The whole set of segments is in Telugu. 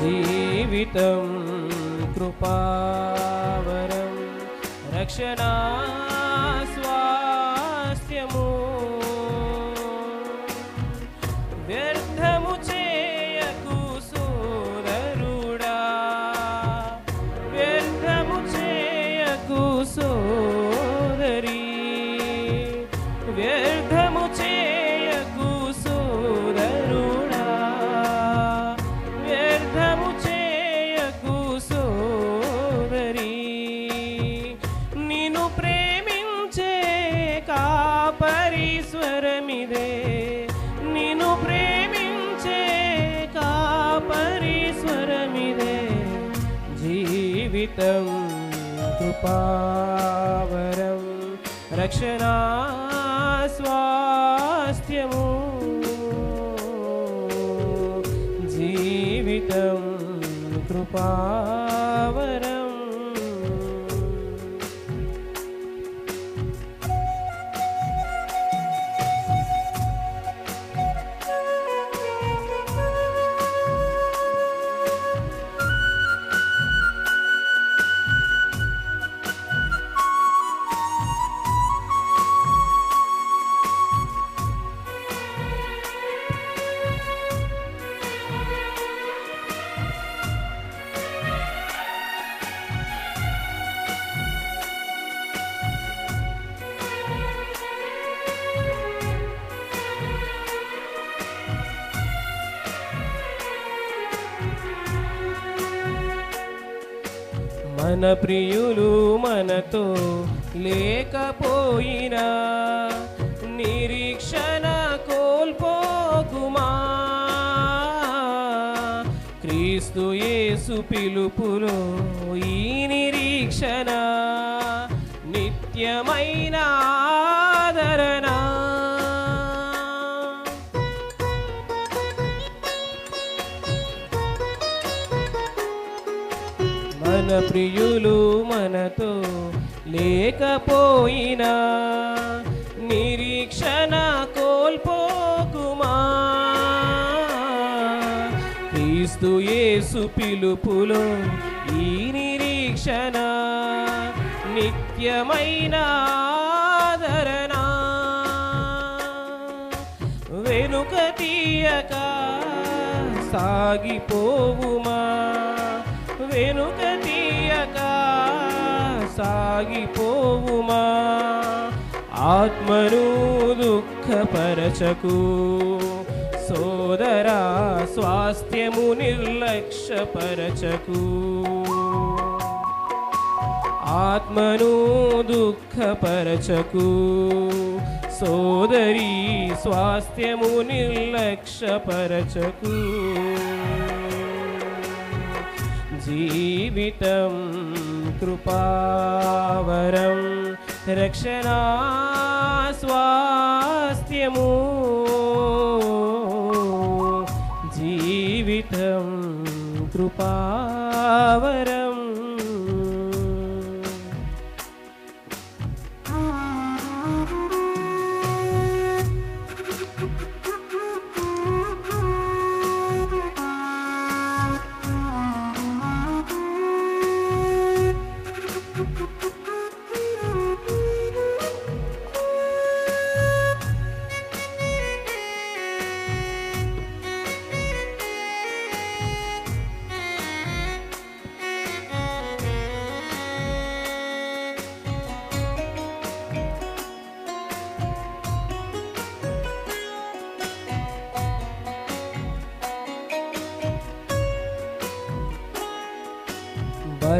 జీవితం కృపావరం రక్షణ జీవితం కృపావరం రక్షణ స్వాస్థ్యము జీవితం కృపావరం మన ప్రియులు మనతో లేకపోయినా నిరీక్షణ కోల్పోకుమా? క్రీస్తు యేసు పిలుపులో ఈ నిరీక్షణ నిత్యమైన ఆదరణ. మన ప్రియులు మనతో లేకపోయినా నిరీక్షణ కోల్పోకుమా? క్రీస్తు యేసు పిలుపులో ఈ నిరీక్షణ నిత్యమైన ఆదరణ. వెనుక తీయక సాగిపోవుమా? వెనుక తీయక సాగిపోవుమా? ఆత్మను దుఃఖపరచకు. సోదరా స్వాస్థ్యము నిర్లక్ష్యపరచకు. ఆత్మను దుఃఖపరచకు. సోదరి స్వాస్థ్యము నిర్లక్ష్యపరచకు. జీవితం కృపావరం రక్షణ స్వాస్థ్యము. జీవితం కృపావరం.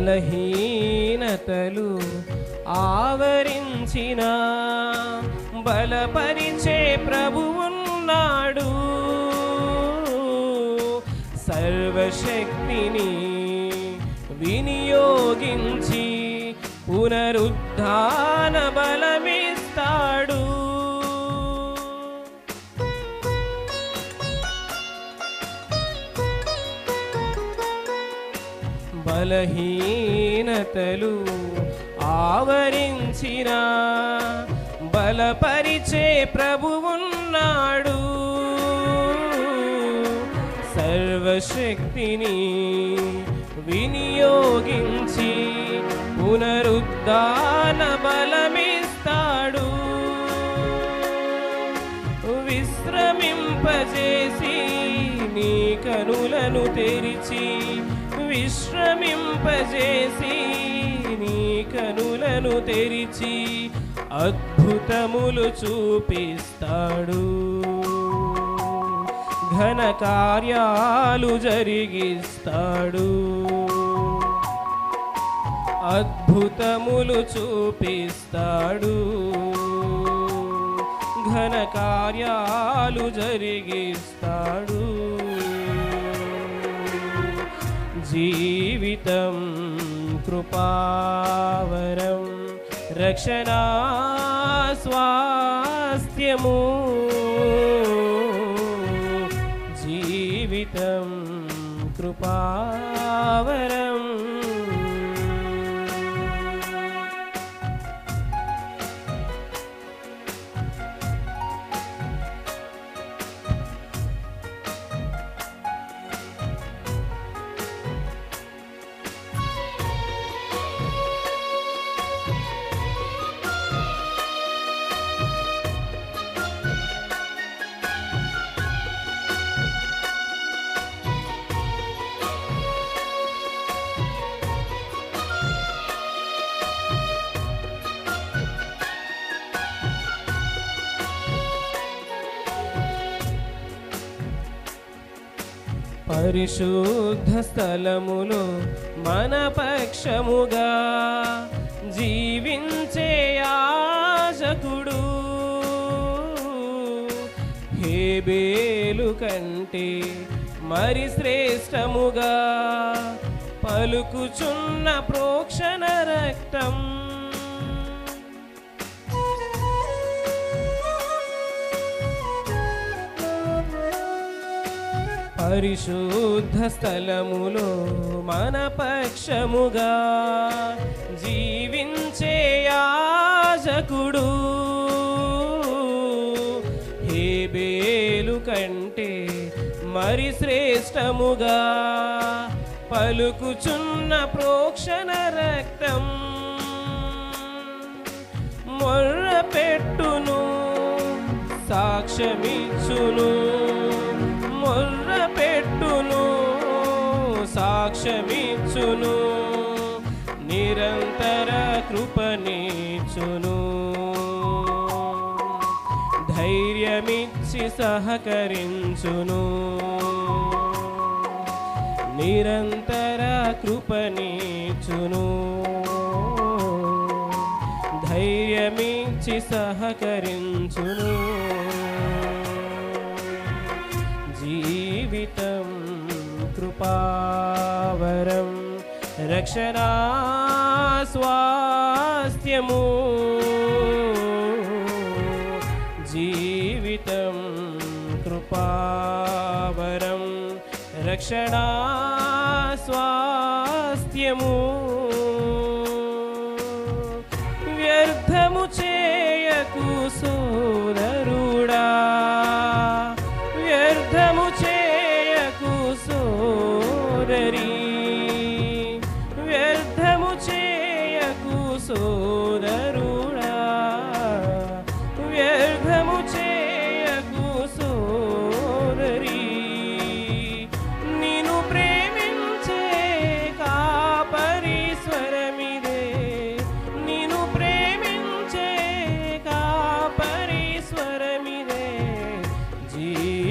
బలహీనతలు ఆవరించిన బలపరిచే ప్రభువున్నాడు సర్వశక్తిని వినియోగించి పునరుద్ధాన బలమే బలహీనతలు ఆవరించిన బలపరిచే ప్రభువున్నాడు సర్వశక్తిని వినియోగించి పునరుద్ధాన బలమిస్తాడు. విశ్రమింపజేసి నీ కనులను తెరిచి విశ్రమింపజేసి నీ కనులను తెరిచి అద్భుతములు చూపిస్తాడు. ఘన కార్యాలు జరిగిస్తాడు. అద్భుతములు చూపిస్తాడు. ఘన కార్యాలు జరిగిస్తాడు. జీవితం కృపావరం రక్షణా స్వాస్థ్యము. జీవితం కృపా పరిశుద్ధ స్థలములో మన పక్షముగా జీవించే యాజకుడు. హేబేలు కంటే మరి శ్రేష్టముగా పలుకుచున్న ప్రోక్షణ రక్తం పరిశుద్ధ స్థలములో మన పక్షముగా జీవించే యాజకుడు. హేబేలు కంటే మరి శ్రేష్టముగా పలుకుచున్న ప్రోక్షణ రక్తం మొర్ర పెట్టును సాక్ష్యమిచ్చును. క్షమించును నిరంతర కృపణీచును ధైర్యమిచ్చి సహకరించును నిరంతర కృపణీచును ధైర్యమిచ్చి సహకరించును. కృపావరం రక్షణా స్వాస్థ్యము జీవితం కృపావరం రక్షణా స్వాస్థ్యము వ్యర్థము చేయకు సో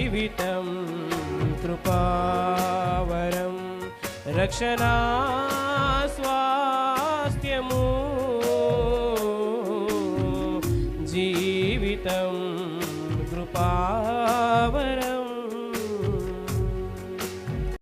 जीवितं कृपावरं रक्षणा